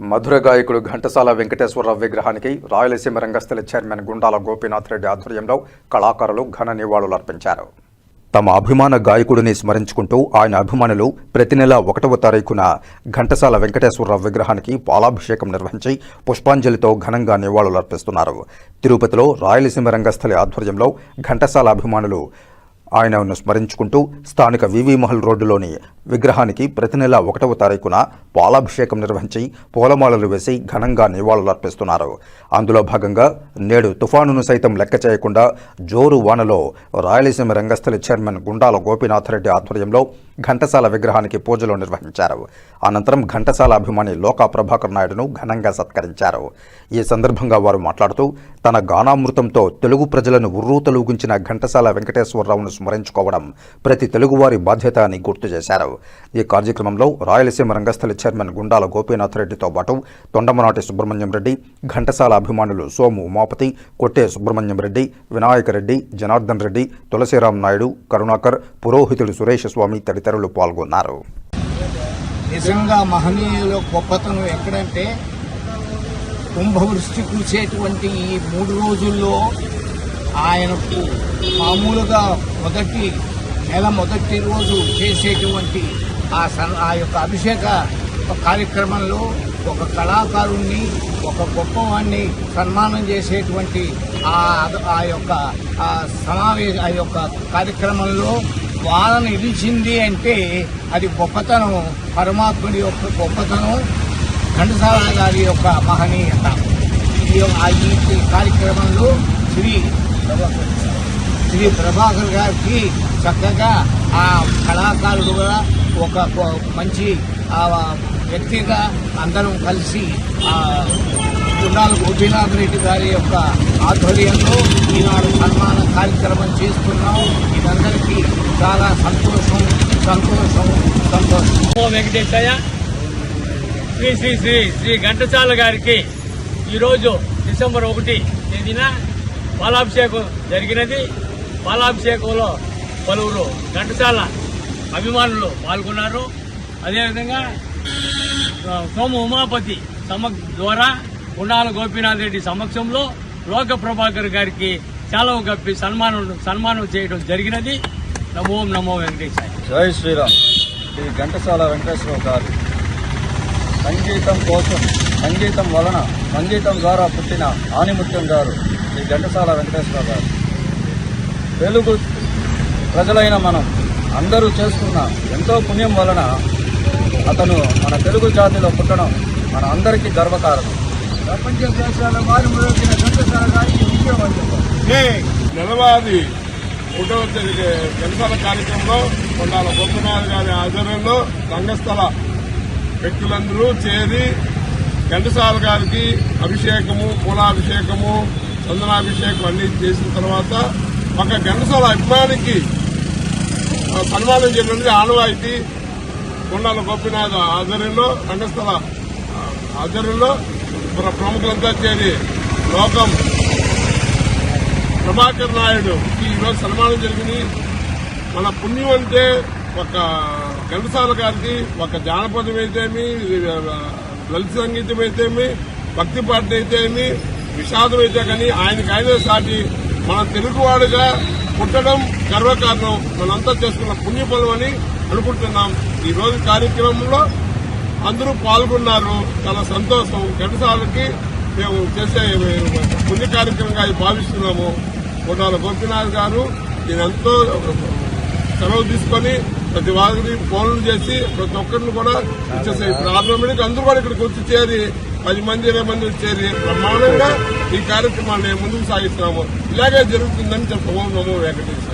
మధుర గాయకుడు ఘంటసాల వెంకటేశ్వరరావు విగ్రహానికి రాయలసీమ రంగస్థల చైర్మన్ గుండాల గోపీనాథ్ రెడ్డి ఆధ్వర్యంలో కళాకారులు ఘన నివాళులర్పించారు తమ అభిమాన గాయకుడిని స్మరించుకుంటూ ఆయన అభిమానులు ప్రతి నెల ఒకటవ తారీఖున ఘంటసాల వెంకటేశ్వరరావు విగ్రహానికి పాలాభిషేకం నిర్వహించి పుష్పాంజలితో ఘనంగా నివాళులర్పిస్తున్నారు. తిరుపతిలో రాయలసీమ రంగస్థలి ఆధ్వర్యంలో ఘంటసాల అభిమానులు ఆయనను స్మరించుకుంటూ స్థానిక వివి మహల్ రోడ్డులోని విగ్రహానికి ప్రతి నెల ఒకటవ తారీఖున పాలాభిషేకం నిర్వహించి పూలమాలలు వేసి ఘనంగా నివాళులర్పిస్తున్నారు. అందులో భాగంగా నేడు తుఫానును సైతం లెక్క చేయకుండా జోరు వానలో రాయలసీమ రంగస్థలి చైర్మన్ గుండాల గోపీనాథరెడ్డి ఆధ్వర్యంలో ఘంటసాల విగ్రహానికి పూజలు నిర్వహించారు. అనంతరం ఘంటసాల అభిమాని లోకా ప్రభాకర్ నాయుడును ఘనంగా సత్కరించారు. ఈ సందర్భంగా వారు మాట్లాడుతూ తన గానామృతంతో తెలుగు ప్రజలను ఉర్రూతలూగించిన ఘంటసాల వెంకటేశ్వరరావును స్మరించుకోవడం ప్రతి తెలుగువారి బాధ్యత అని గుర్తు చేశారు. ఈ కార్యక్రమంలో రాయలసీమ రంగస్థలి చైర్మన్ గుండాల గోపీనాథ్ రెడ్డితో పాటు తొండమనాటి సుబ్రహ్మణ్యం రెడ్డి ఘంటసాల అభిమానులు సోము ఉమాపతి కొట్టే సుబ్రహ్మణ్యం రెడ్డి వినాయక రెడ్డి జనార్దన్ రెడ్డి తులసిరాం నాయుడు కరుణాకర్ పురోహితుడు సురేష స్వామి తదితరులు పాల్గొన్నారు. నిజంగా మహనీయుల గొప్పతనం ఎక్కడంటే కుంభవృష్టి కురిసేటువంటి ఈ మూడు రోజుల్లో ఆయనకు మామూలుగా మొదటి నెల మొదటి రోజు చేసేటువంటి ఆ సన్ ఆ యొక్క అభిషేక కార్యక్రమంలో ఒక కళాకారుణ్ణి ఒక గొప్పవాణ్ణి సన్మానం చేసేటువంటి ఆ ఆ యొక్క ఆ సమావేశ ఆ యొక్క కార్యక్రమంలో వారను నిలిచింది అంటే అది గొప్పతనం పరమాత్ముడి యొక్క గొప్పతనం ఘంటసాల గారి యొక్క మహనీయత. ఈ ఆ కార్యక్రమంలో శ్రీ శ్రీ ప్రభాకర్ గారికి చక్కగా ఆ కళాకారుడుగా ఒక ఒక మంచి వ్యక్తిగా అందరం కలిసి ఆ గుండాల గోపీనాథ్ రెడ్డి గారి యొక్క ఆధ్వర్యంలో ఈనాడు సన్మాన కార్యక్రమం చేస్తున్నాం. ఇదందరికీ చాలా సంతోషం సంతోషం సంతోషం. వెంకటేశయ్య శ్రీ శ్రీ శ్రీ శ్రీ ఘంటసాల గారికి ఈరోజు డిసెంబర్ ఒకటి తేదీన పాలాభిషేకం జరిగినది. పాలాభిషేకంలో పలువురు ఘంటసాల అభిమానులు పాల్గొన్నారు. అదేవిధంగా ఆ, సోము ఉమాపతి సమ ద్వారా ఉండాల గోపీనాథ్ రెడ్డి సమక్షంలో లోక ప్రభాకర్ గారికి సెలవు కప్పి సన్మానం సన్మానం చేయడం జరిగినది. నమో నమో వెంకటేశాయ. జై శ్రీరామ్. శ్రీ ఘంటసాల వెంకటేశ్వరరావు గారు. సంగీతం కోసం సంగీతం వలన సంగీతం ద్వారా పుట్టిన ఆనిముత్యం గారు శ్రీ ఘంటసాల వెంకటేశ్వరరావు గారు. తెలుగు ప్రజలైన మనం అందరూ చేసుకున్న ఎంతో పుణ్యం వలన అతను మన తెలుగు జాతిలో పుట్టడం మన అందరికీ గర్వకారణం. ప్రపంచ దేశాల వారి మొదలైన నెలవాది ఒకటవ తేదీ జనసాల కార్యక్రమంలో కొండాల గోపనాథ్ గారి ఆధ్వర్యంలో రంగస్థల వ్యక్తులందరూ చేరి ఘంటసాల గారికి అభిషేకము పూలాభిషేకము చందనాభిషేకం అన్ని చేసిన తర్వాత ఒక ఘంటసాల అభిమానికి సన్మానం చేయడం ఆనవాయితీ కొండాల గోపీనాథ్ ఆధ్వర్యంలో రంగస్థల ఆధ్వర్యంలో ప్రముఖులంతా చేరి లోకం ప్రభాకర్ నాయుడు ఈరోజు సన్మానం జరిగింది. మన పుణ్యం అంటే ఒక ఘంటసాల గారికి ఒక జానపదం అయితేమి లలిత సంగీతం అయితేమి భక్తి పాటలు అయితేమి విషాదం అయితే కానీ ఆయనకి ఆయనే సాటి మన తెలుగువాడుగా పుట్టడం గర్వకారణం. మనంతా చేసుకున్న పుణ్యఫలం అని అనుకుంటున్నాం. ఈ రోజు కార్యక్రమంలో అందరూ పాల్గొన్నారు. చాలా సంతోషం. ఘంటసాలకి మేము చేసే పుణ్య కార్యక్రమంగా భావిస్తున్నాము. కొండాల గోపినాథ్ గారు నేను ఎంతో సెలవు తీసుకొని ప్రతి వారికి ఫోన్లు చేసి ప్రతి ఒక్కరిని కూడా ఇచ్చేసాయి ఇప్పుడు అందరూ కూడా ఇక్కడికి వచ్చి చేరి పది మంది ఇరవై మంది చేరి బ్రహ్మాండంగా ఈ కార్యక్రమాన్ని ముందుకు సాగిస్తున్నాము. ఇలాగే జరుగుతుందని చెప్పము నమో వెంకటేశ్వర